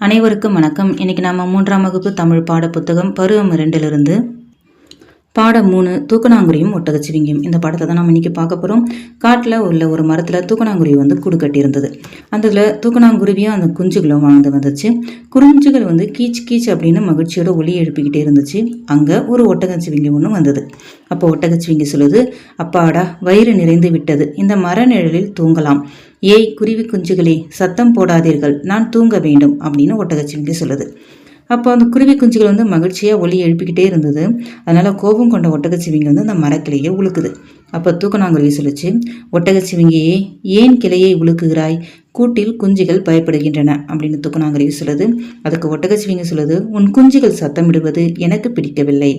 அனைவருக்கும் வணக்கம். இன்னைக்கு நாம மூன்றாம் வகுப்பு தமிழ் பாட புத்தகம் பருவம் இரண்டிலிருந்து பாடம் மூணு தூக்கணாங்குருவியும் ஒட்டகச்சிவிங்கியும். இந்த படத்தை தான் நம்ம இன்றைக்கி பார்க்க போகிறோம் காட்டில் உள்ள ஒரு மரத்தில் தூக்கணாங்குருவி வந்து கூடு கட்டியிருந்தது. அதில் தூக்கணாங்குருவியும் அந்த குஞ்சுகளும் வாழ்ந்து வந்துச்சு குஞ்சுகள் வந்து கீச் கீச் அப்படின்னு மகிழ்ச்சியோட ஒளி எழுப்பிக்கிட்டே இருந்துச்சு. அங்கே ஒரு ஒட்டகச்சிவிங்கி ஒன்று வந்தது. அப்போ ஒட்டகச்சிவிங்கி சொல்லுது அப்பாடா வயிறு நிறைந்து விட்டது. இந்த மர நிழலில் தூங்கலாம். ஏய் குருவி குஞ்சுகளே சத்தம் போடாதீர்கள். நான் தூங்க வேண்டும் அப்படின்னு ஒட்டகச்சிவிங்கி சொல்லுது. அப்போ அந்த குருவி குஞ்சுகள் வந்து மகிழ்ச்சியாக ஒலி எழுப்பிக்கிட்டே இருந்தது. அதனால் கோபம் கொண்ட ஒட்டகச்சிவிங்கி வந்து அந்த மரக்கிளையை உழுக்குது அப்போ தூக்கணாங்குருவி சொல்லிச்சு ஒட்டகச்சிவிங்கியே ஏன் கிளையை உழுக்குகிறாய் கூட்டில் குஞ்சுகள் பயப்படுகின்றன அப்படின்னு தூக்கணாங்குருவி சொல்லுது. அதுக்கு ஒட்டகச்சிவிங்கி சொல்லுது உன் குஞ்சுகள் சத்தமிடுவது எனக்கு பிடிக்கவில்லை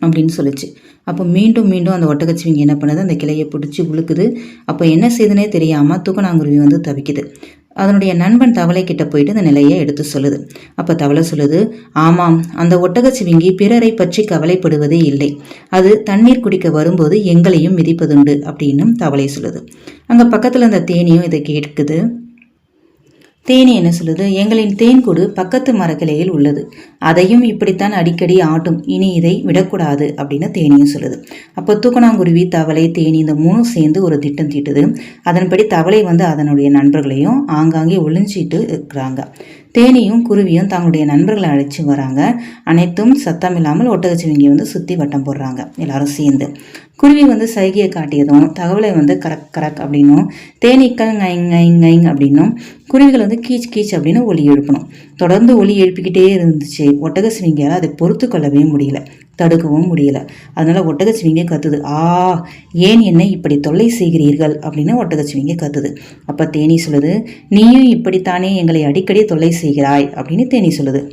அப்படின்னு சொல்லிச்சு. அப்போ மீண்டும் மீண்டும் அந்த ஒட்டகச்சிவிங்க என்ன பண்ணுது அந்த கிளையை பிடிச்சி உழுக்குது அப்போ என்ன செய்யுதுனே தெரியாமல் தூக்கணாங்குருவி வந்து தவிக்குது. அதனுடைய நண்பன் தவளை கிட்ட போயிட்டு இந்த நிலையை எடுத்து சொல்லுது. அப்போ தவளை சொல்லுது ஆமாம் அந்த ஒட்டகச்சிவிங்கி பிறரை பற்றி கவலைப்படுவதே இல்லை. அது தண்ணீர் குடிக்க வரும்போது எங்களையும் மிதிப்பதுண்டு அப்படின்னு தவளை சொல்லுது. அங்கே பக்கத்தில் அந்த தேனியும் இதை கேட்குது. தேனி என்ன சொல்லுது? எங்களின் தேன்கூடு பக்கத்து மரக்கிளையில் உள்ளது. அதையும் இப்படித்தான் அடிக்கடி ஆட்டும். இனி இதை விடக்கூடாது அப்படின்னு தேனியும் சொல்லுது. அப்போ தூக்கணாங்குருவி தவளை தேனி இந்த மூணும் சேர்ந்து ஒரு திட்டம் தீட்டுது. அதன்படி தவளை வந்து அதனுடைய நண்பர்களையும் ஆங்காங்கே ஒளிஞ்சிட்டு இருக்கிறாங்க. தேனியும் குருவியும் தங்களுடைய நண்பர்களை அழைச்சி வராங்க. அனைத்தும் சத்தம் இல்லாமல் ஒட்டகச்சிவிங்கி வந்து சுற்றி வட்டம் போடுறாங்க. எல்லாரும் சேர்ந்து. குருவி வந்து சைகையை காட்டியதும் தகவலை வந்து கரக் கரக் அப்படின்னும் தேனீக்கள் ங்கைங் ங்கைங் ங்கைங் அப்படின்னும் குருவிகள் வந்து கீச் கீச் அப்படின்னு ஒலி எழுப்பணும். தொடர்ந்து ஒலி எழுப்பிக்கிட்டே இருந்துச்சு. ஒட்டகச்சிவிங்கியால் அதை பொறுத்து கொள்ளவே முடியல. தடுக்கவும் முடியல. அதனால ஒட்டகச்சிவிங்க கத்துது. ஆ ஏன் என்னை இப்படி தொல்லை செய்கிறீர்கள்? அப்படின்னு ஒட்டகச்சிவிங்க கத்துது. அப்போ தேனி சொல்லுது நீயும் இப்படித்தானே எங்களை அடிக்கடி தொல்லை செய்கிறாய்? அப்படின்னு தேனி சொல்லுது.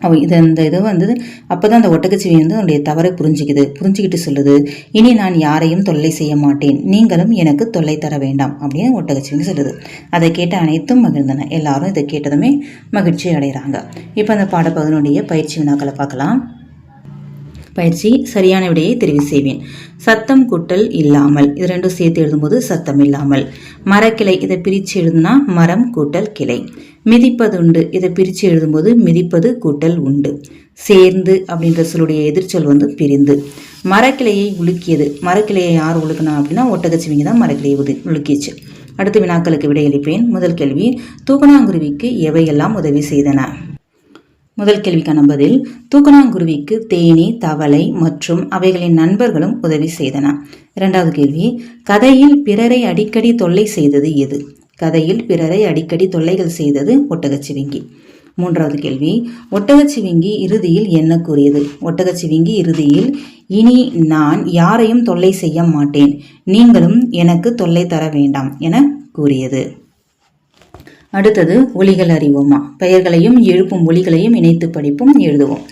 அவன் இது அந்த இது வந்து அப்போ தான் அந்த ஒட்டகச்சிவி வந்து அவனுடைய தவறை புரிஞ்சுக்குது. புரிஞ்சுக்கிட்டு சொல்லுது இனி நான் யாரையும் தொல்லை செய்ய மாட்டேன். நீங்களும் எனக்கு தொல்லை தர வேண்டாம். அப்படின்னு ஒட்டகச்சிவிங்க சொல்லுது. அதை கேட்ட அனைத்தும் மகிழ்ந்தன. எல்லாரும் இதை கேட்டதுமே மகிழ்ச்சி அடைகிறாங்க இப்போ அந்த பாடப்பகுதியினுடைய பயிற்சி வினாக்களை பார்க்கலாம். பயிற்சி சரியான விடையை தெரிவு செய்வேன். சத்தம் கூட்டல் இல்லாமல். இது ரெண்டும் சேர்த்து எழுதும்போது சத்தம் இல்லாமல். மரக்கிளை இதை பிரித்து எழுதுனா மரம் கூட்டல் கிளை. மிதிப்பதுண்டு இதை பிரித்து எழுதும்போது மிதிப்பது கூட்டல் உண்டு. சேர்ந்து அப்படின்ற சொல்லுடைய எதிர்ச்சொல் வந்து பிரிந்து. மரக்கிளையை உலுக்கியது. மரக்கிளையை யார் உழுக்கினா அப்படின்னா ஒட்டகச்சிவிங்க தான் மரக்கிளையை உது உலுக்கிச்சு அடுத்த வினாக்களுக்கு விடையளிப்பேன். முதல் கேள்வி தூக்கணாங்குருவிக்கு எவையெல்லாம் உதவி செய்தன? முதல் கேள்விக்கான பதில் தூக்கணாங்குருவிக்கு தேனி தவளை மற்றும் அவைகளின் நண்பர்களும் உதவி செய்தன இரண்டாவது கேள்வி கதையில் பிறரை அடிக்கடி தொல்லை செய்தது எது? கதையில் பிறரை அடிக்கடி தொல்லைகள் செய்தது ஒட்டகச்சிவிங்கி. மூன்றாவது கேள்வி ஒட்டகச்சிவிங்கி இறுதியில் என்ன கூறியது? ஒட்டகச்சிவிங்கி இறுதியில் இனி நான் யாரையும் தொல்லை செய்ய மாட்டேன். நீங்களும் எனக்கு தொல்லை தர வேண்டாம் என கூறியது. அடுத்தது ஒலிகள் அறிவோமா? பெயர்களையும் எழுப்பும் ஒலிகளையும் இணைத்து படிப்பும் எழுதுவோம்.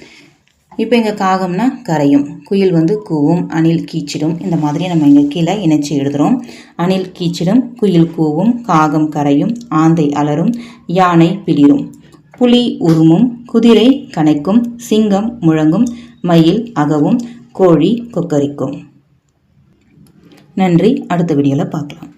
இப்போ இங்கே காகம்னா கரையும். குயில் வந்து கூவும் அணில் கீச்சிடும். இந்த மாதிரி நம்ம இங்கே கீழே இணைச்சி எழுதுகிறோம் அணில் கீச்சிடும் குயில் கூவும் காகம் கரையும் ஆந்தை அலரும் யானை பிளிரும். புலி உருமும் குதிரை கனைக்கும் சிங்கம் முழங்கும் மயில் அகவும் கோழி கொக்கரிக்கும். நன்றி. அடுத்த வீடியோவில் பார்க்கலாம்.